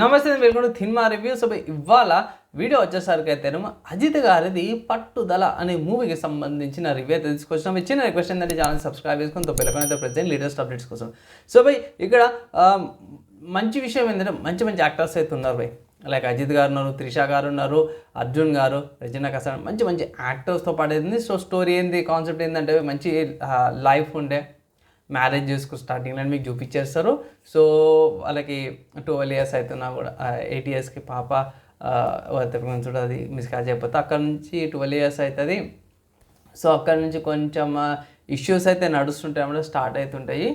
నమస్తే welcome to cinema review so ఇవాళ video వచ్చేసరికి అయితేనేమో అజిత్ గారిది పట్టుదల అనే మూవీకి సంబంధించిన రివ్యూ అయితే తీసుకొచ్చినాం చిన్న రిక్వెస్ట్ ఏంటంటే ఛానల్ సబ్స్క్రైబ్ చేసుకుని తో అయితే ప్రజెంట్ లేటెస్ట్ అప్డేట్స్ కోసం. సో బై ఇక్కడ మంచి విషయం ఏంటంటే మంచి మంచి యాక్టర్స్ అయితే ఉన్నారు బై. లైక్ అజిత్ గారు ఉన్నారు త్రిష గారు ఉన్నారు అర్జున్ గారు రజనా కసాన్ మంచి మంచి యాక్టర్స్తో పాడేది సో స్టోరీ ఏంది కాన్సెప్ట్ ఏంటంటే మంచి లైఫ్ ఉండే మ్యారేజ్ చేసుకుని స్టార్టింగ్లో మీకు చూపించేస్తారు. సో వాళ్ళకి ట్వెల్వ్ ఇయర్స్ అవుతున్నా కూడా ఎయిట్ ఇయర్స్కి పాప చూడ అది మిస్కాజ్ అయిపోతే అక్కడ నుంచి ట్వెల్వ్ ఇయర్స్ అవుతుంది సో అక్కడ నుంచి కొంచెం ఇష్యూస్ అయితే నడుస్తుంటాయి అన్నమాట స్టార్ట్ అవుతుంటాయి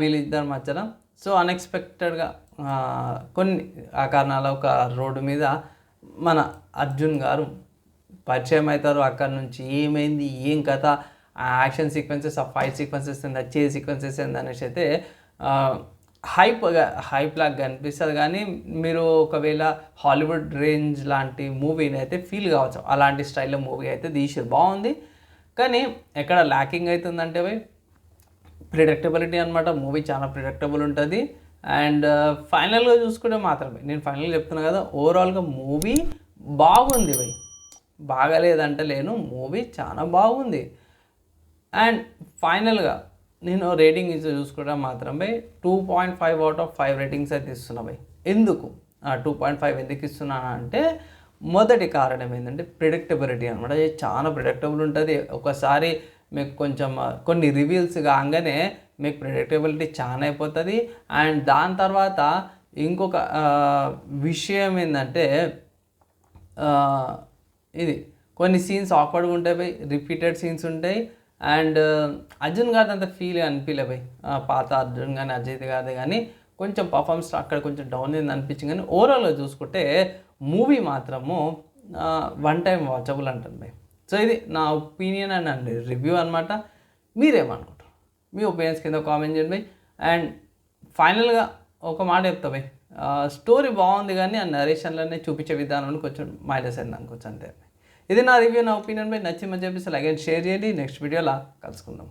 వీళ్ళిద్దరి మధ్యన. సో అన్ఎక్స్పెక్టెడ్గా కొన్ని ఆ కారణాల ఒక రోడ్డు మీద మన అర్జున్ గారు పరిచయం అవుతారు. అక్కడ నుంచి ఏమైంది ఏం కథ ఆ యాక్షన్ సీక్వెన్సెస్ ఆ ఫైట్ సీక్వెన్సెస్ ఏంది ఆ చే సీక్వెన్సెస్ ఏంది అనేసి అయితే హైప్ హైప్ లాగా కనిపిస్తుంది. కానీ మీరు ఒకవేళ హాలీవుడ్ రేంజ్ లాంటి మూవీని అయితే ఫీల్ కావచ్చు. అలాంటి స్టైల్లో మూవీ అయితే తీసారు. బాగుంది. కానీ ఎక్కడ ల్యాకింగ్ అవుతుందంటే అవి ప్రిడక్టబిలిటీ అనమాట మూవీ చాలా ప్రిడక్టబుల్ ఉంటుంది. అండ్ ఫైనల్గా చూసుకుంటే మాత్రమే నేను ఫైనల్గా చెప్తున్నా కదా ఓవరాల్గా మూవీ బాగుంది భయ్. బాగలేదంటే లేను మూవీ చాలా బాగుంది. అండ్ ఫైనల్గా నేను రేటింగ్ ఇచ్చి చూసుకుంటే మాత్రమే two point five out of five ratings అయితే ఇస్తున్నా భయ్ ఎందుకు? టూ పాయింట్ ఫైవ్ ఎందుకు ఇస్తున్నాను అంటే మొదటి కారణం ఏంటంటే ప్రిడిక్టబిలిటీ అనమాట ఇది చాలా ప్రిడిక్టబుల్ ఉంటుంది. ఒకసారి మీకు కొంచెం కొన్ని రివీల్స్ కాగానే మీకు ప్రిడిక్టబిలిటీ చాలా అయిపోతుంది. అండ్ దాని తర్వాత ఇంకొక విషయం ఏంటంటే ఇది కొన్ని సీన్స్ ఆక్వర్డ్గా ఉంటాయి రిపీటెడ్ సీన్స్ ఉంటాయి. అండ్ అర్జున్ గారిది అంత ఫీల్ అనిపించలే భయ్. పాత అర్జున్ కానీ అజిత్ గారిది కానీ కొంచెం పర్ఫార్మెన్స్ అక్కడ కొంచెం డౌన్ అయింది అనిపించింది. కానీ ఓవరాల్గా చూసుకుంటే మూవీ మాత్రము వన్ టైం వాచబుల్ అంటుంది భయ్. సో ఇది నా ఒపీనియన్ అండ్ అండ్ రివ్యూ అనమాట మీరేమనుకుంటారు? మీ ఒపీనియన్స్ కింద కామెంట్ చేయండి భయ్. అండ్ ఫైనల్గా ఒక మాట చెప్తా భయ్. స్టోరీ బాగుంది కానీ ఆ నరేషన్లోనే చూపించే విధానంలో కొంచెం మైనస్ అయింది అనుకోవచ్చు అంతే. ఇది నా రివ్యూ నా ఒపీనియన్ బై నచ్చిందని చెప్పేసి అలాగే షేర్ చేయండి. నెక్స్ట్ వీడియోలా కలుసుకుందాం.